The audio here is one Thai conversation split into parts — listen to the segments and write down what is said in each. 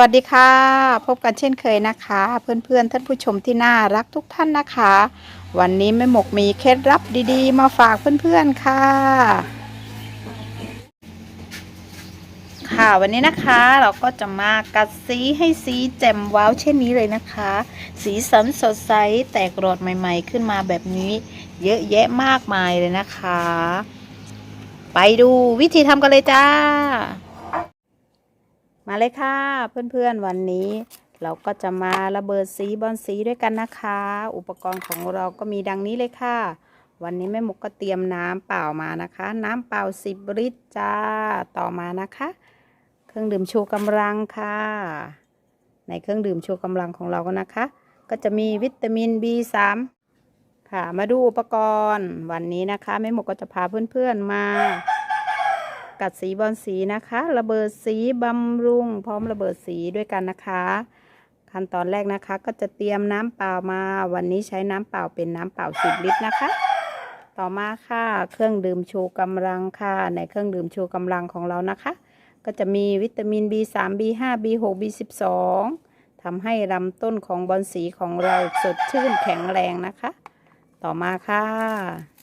วัสดีค่ะ พบกันเช่นเคยนะคะ เพื่อนๆท่านผู้ชมที่น่ารักทุกท่านนะคะ วันนี้แม่หมกมีเคล็ดลับดีๆ มาฝากเพื่อนๆค่ะ ค่ะวันนี้นะคะเราก็จะมากัดสีให้สีแจ่มว้าวเช่นนี้เลยนะคะ สีสันสดใสแตกรอดใหม่ ๆ ขึ้นมาแบบนี้ เยอะแยะมากมายเลยนะคะ ไปดูวิธีทำกันเลยจ้า มาเลยค่ะ เพื่อนๆวันนี้ เราก็จะมาระเบิดสีบอลสีด้วยกันนะคะ อุปกรณ์ของเราก็มีดังนี้เลยค่ะ วันนี้แม่หมกก็เตรียมน้ำเปล่ามานะคะ น้ำเปล่า10ลิตรจ้าต่อมานะคะ เครื่องดื่มชูกำลังค่ะ ในเครื่องดื่มชูกำลังของเราก็นะคะ ก็จะมีวิตามิน B3 ค่ะมาดูอุปกรณ์วันนี้นะคะแม่หมกก็จะพาเพื่อนๆมา กัดสีบอลสีนะคะ ระเบิดสีบำรุง พร้อมระเบิดสีด้วยกันนะคะ ขั้นตอนแรกนะคะ ก็จะเตรียมน้ำเปล่ามา วันนี้ใช้น้ำเปล่าเป็นน้ำเปล่า10ลิตรนะคะ ต่อมาค่ะ เครื่องดื่มชูกำลังค่ะ ในเครื่องดื่มชูกำลังของเรานะคะ ก็จะมีวิตามิน B3 B5 B6 B12 ทำให้ลำต้นของบอลสีของเราสดชื่นแข็งแรงนะคะ ต่อมาค่ะ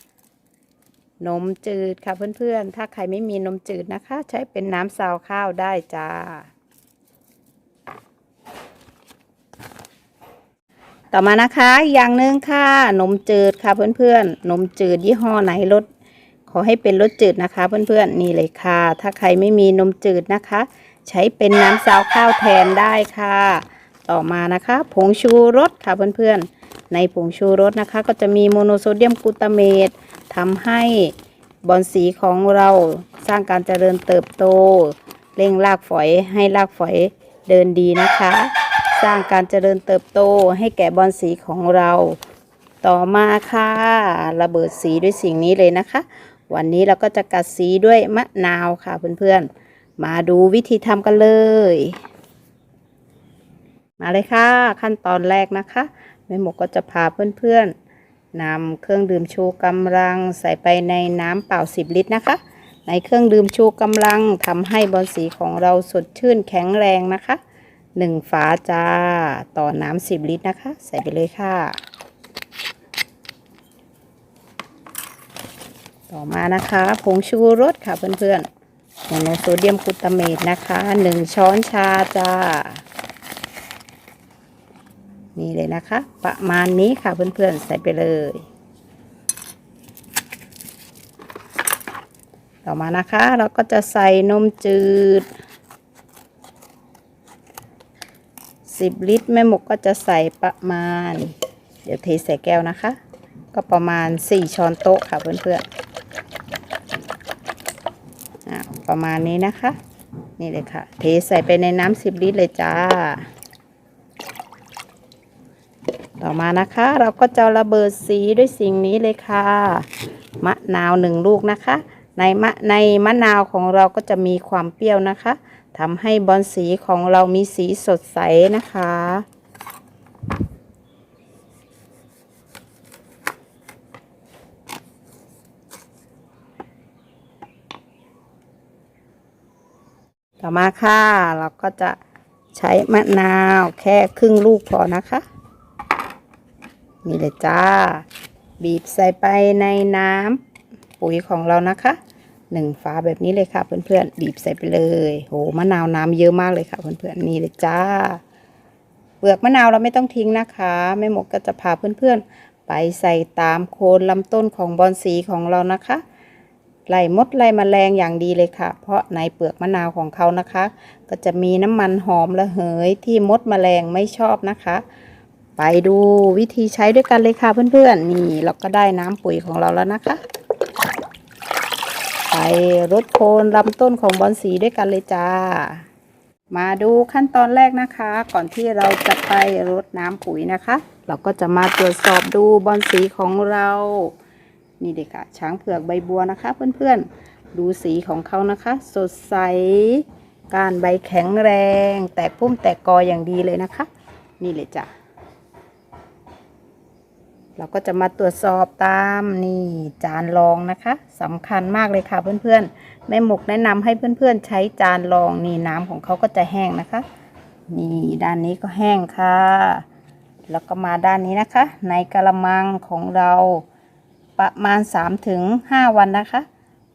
นมจืดค่ะเพื่อนๆ ถ้าใครไม่มีนมจืดนะคะ ใช้เป็นน้ำซาวข้าวได้จ้า ต่อมานะคะอย่างหนึ่งค่ะนมจืดค่ะเพื่อนๆนมจืดยี่ห้อไหนรสขอให้เป็นรสจืดนะคะ เพื่อนๆนี่เลยค่ะ ถ้าใครไม่มีนมจืดนะคะ ใช้เป็นน้ำซาวข้าวแทนได้ค่ะ ต่อมานะคะผงชูรสค่ะเพื่อนๆในผงชูรสนะคะ ก็จะมีโมโนโซเดียมกลูตาเมต ทำให้บอนสีของเราสร้างการเจริญเติบโต เร่งรากฝอยให้รากฝอยเดินดีนะคะ สร้างการเจริญเติบโตให้แก่บอนสีของเรา ต่อมาค่ะ ระเบิดสีด้วยสิ่งนี้เลยนะคะ วันนี้เราก็จะกัดสีด้วยมะนาวค่ะเพื่อนๆ มาดูวิธีทำกันเลย มาเลยค่ะ ขั้นตอนแรกนะคะแม่หมกก็จะพาเพื่อนๆ นำเครื่องดื่มชูกำลังใส่ไปในน้ำเปล่า 10 ลิตรนะคะ ในเครื่องดื่มชูกำลังทำให้บอลสีของเราสดชื่นแข็งแรงนะคะ 1 ฝาจ้าต่อน้ำ10 ลิตรนะคะ ใส่ไปเลยค่ะ ต่อมานะคะผงชูรสค่ะเพื่อนๆโมโนโซเดียมกลูตาเมตนะคะ 1 ช้อนชาจ้า นี่เลยนะคะ ประมาณนี้ค่ะเพื่อนๆใส่ไปเลย ต่อมานะคะ เราก็จะใส่นมจืด 10 ลิตรแม่หมกก็จะใส่ประมาณ เดี๋ยวเทใส่แก้วนะคะ ก็ประมาณ 4 ช้อนโต๊ะค่ะเพื่อนๆอ่าประมาณนี้นะคะ นี่เลยค่ะ เทใส่ไปในน้ำ10 ลิตรเลยจ้า ต่อมานะคะ เราก็จะระเบิดสีด้วยสิ่งนี้เลยค่ะ มะนาวหนึ่งลูกนะคะ ในมะในมะนาวของเราก็จะมีความเปรี้ยวนะคะทำให้บอลสีของเรามีสีสดใสนะคะต่อมาค่ะ เราก็จะใช้มะนาวแค่ครึ่งลูกพอนะคะ นี่เลยจ้า บีบใส่ไปในน้ำปุ๋ยของเรานะคะหนึ่งฝาแบบนี้เลยค่ะเพื่อนๆบีบใส่ไปเลยโหมะนาวน้ำเยอะมากเลยค่ะเพื่อนๆนี่เลยจ้า เปลือกมะนาวเราไม่ต้องทิ้งนะคะแม่หมกก็จะพาเพื่อนๆ ไปใส่ตามโคนลำต้นของบอนสีของเรานะคะไล่มดไล่มแมลงอย่างดีเลยค่ะ เพราะในเปลือกมะนาวของเขานะคะ ก็จะมีน้ำมันหอมระเหยที่มดแมลงไม่ชอบนะคะ ไปดูวิธีใช้ด้วยกันเลยค่ะเพื่อนๆ นี่เราก็ได้น้ำปุ๋ยของเราแล้วนะคะ ไปรดโคนลำต้นของบอนสีด้วยกันเลยจ้า มาดูขั้นตอนแรกนะคะ ก่อนที่เราจะไปรดน้ำปุ๋ยนะคะ เราก็จะมาตรวจสอบดูบอนสีของเรา นี่เด็กค่ะ ช้างเผือกใบบัวนะคะ เพื่อนๆ ดูสีของเขานะคะ สดใสก้านใบแข็งแรง แตกพุ่มแตกกออย่างดีเลยนะคะ นี่เลยจ้ะ เราก็จะมาตรวจสอบตามนี่จานรองนะคะสำคัญมากเลยค่ะเพื่อนๆแม่หมกแนะนำให้เพื่อนๆใช้จานรองนี่น้ำของเขาก็จะแห้งนะคะ นี่ด้านนี้ก็แห้งค่ะ แล้วก็มาด้านนี้นะคะ ในกระมังของเราประมาณ3-5วันนะคะ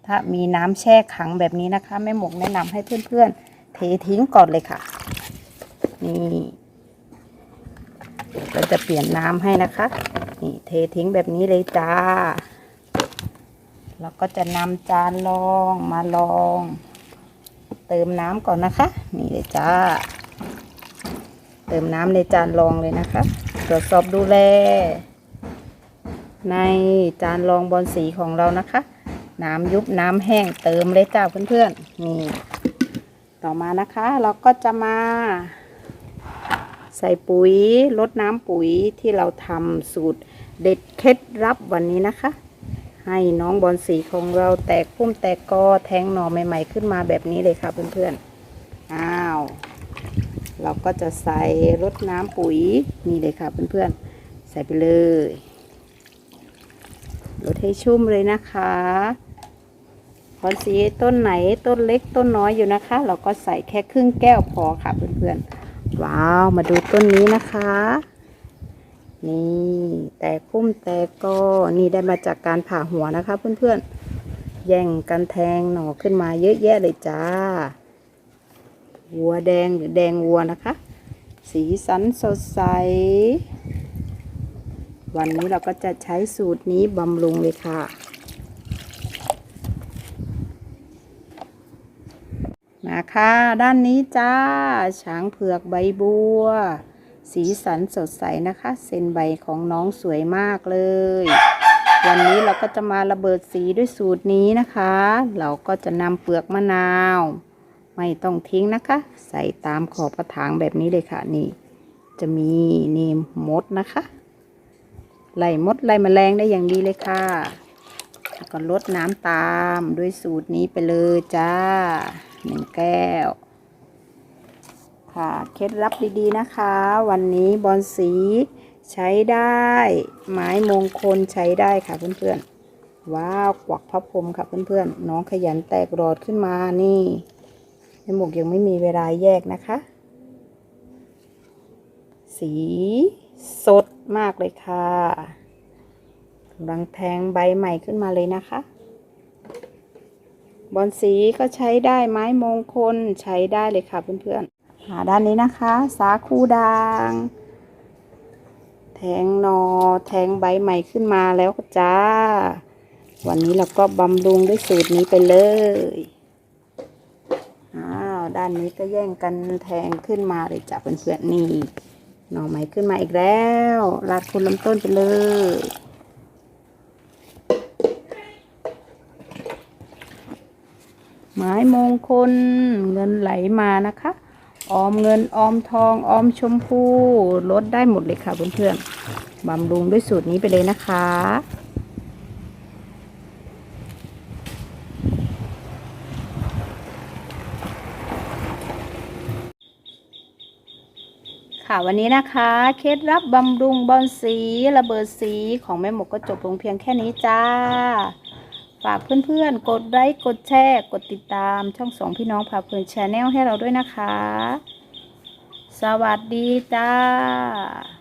ถ้ามีน้ำแช่ขังแบบนี้นะคะแม่หมกแนะนำให้เพื่อนๆ เททิ้งก่อนเลยค่ะ นี่เราจะเปลี่ยนน้ำให้นะคะ นี่เททิ้งแบบนี้เลยจ้าเราก็จะนำจานรองมาลอง เติมน้ำก่อนนะคะ นี่เลยจ้า เติมน้ำในจานรองเลยนะคะตรวจสอบดูแล ในจานรองบอลสีของเรานะคะ น้ำยุบน้ำแห้งเติมเลยจ้าเพื่อนๆนี่ ต่อมานะคะ เราก็จะมา ใส่ปุ๋ยลดน้ำปุ๋ยที่เราทำสูตรเด็ดเคล็ดลับวันนี้นะคะ ให้น้องบอลสีของเราแตกพุ่มแตกกอแทงหน่อใหม่ ๆ ขึ้นมาแบบนี้เลยค่ะเพื่อนๆอ้าวเราก็จะใส่รดน้ำปุ๋ยนี่เลยค่ะเพื่อนๆใส่ไปเลยรดให้ชุ่มเลยนะคะบอลสีต้นไหนต้นเล็กต้นน้อยอยู่นะคะ เราก็ใส่แค่ครึ่งแก้วพอค่ะเพื่อนๆ ว้าวมาดูต้นนี้นะคะ นี่แตกพุ่มแตกก็นี่ได้มาจากการผ่าหัวนะคะ เพื่อนๆ แย่งกันแทงหน่อขึ้นมาเยอะแยะเลยจ้า วัวแดงหรือแดงวัวนะคะ สีสันสดใส วันนี้เราก็จะใช้สูตรนี้บำรุงเลยค่ะ มาค่ะ ด้านนี้จ้า ช้างเผือกใบบัว สีสันสดใสนะคะ เส้นใบของน้องสวยมากเลย วันนี้เราก็จะมาระเบิดสีด้วยสูตรนี้นะคะ เราก็จะนำเปลือกมะนาว ไม่ต้องทิ้งนะคะ ใส่ตามขอบกระถางแบบนี้เลยค่ะนี่ จะมีนี่มดนะคะ ไล่มดไล่แมลงได้อย่างดีเลยค่ะ แล้วก็ลดน้ำตามด้วยสูตรนี้ไปเลยจ้าหนึ่งแก้ว ค่ะ เคล็ดลับดีๆนะคะ วันนี้บอลสีใช้ได้ ไม้มงคลใช้ได้ค่ะเพื่อนๆ ว้าว กวักพระพรมค่ะเพื่อนๆ น้องขยันแตกรอดขึ้นมานี่แม่หมกยังไม่มีเวลาแยกนะคะ สีสดมากเลยค่ะ กำลังแทงใบใหม่ขึ้นมาเลยนะคะ บอลสีก็ใช้ได้ไม้มงคลใช้ได้เลยค่ะเพื่อนๆหาด้านนี้นะคะ สาคูด่าง แทงนอ แทงใบใหม่ขึ้นมาแล้วจ้า วันนี้เราก็บำรุงด้วยสูตรนี้ไปเลยอ้าวด้านนี้ก็แย่งกันแทงขึ้นมาเลยจ้ะเพื่อนๆนี่หน่อไม้ขึ้นมาอีกแล้วลาดคุณลำต้นไปเลย ไม้มงคลเงินไหลมานะคะ ออมเงินออมทองออมชมพูลดได้หมดเลยค่ะเพื่อนๆบำรุงด้วยสูตรนี้ไปเลยนะคะค่ะวันนี้นะคะเคล็ดลับบำรุงบอลสีระเบิดสีของแม่หมกก็จบลงเพียงแค่นี้จ้า ฝากเพื่อนๆ กดไลค์กดแชร์กดติดตามช่องสองพี่น้องพาเพลินชาแนลให้เราด้วยนะคะ สวัสดีจ้า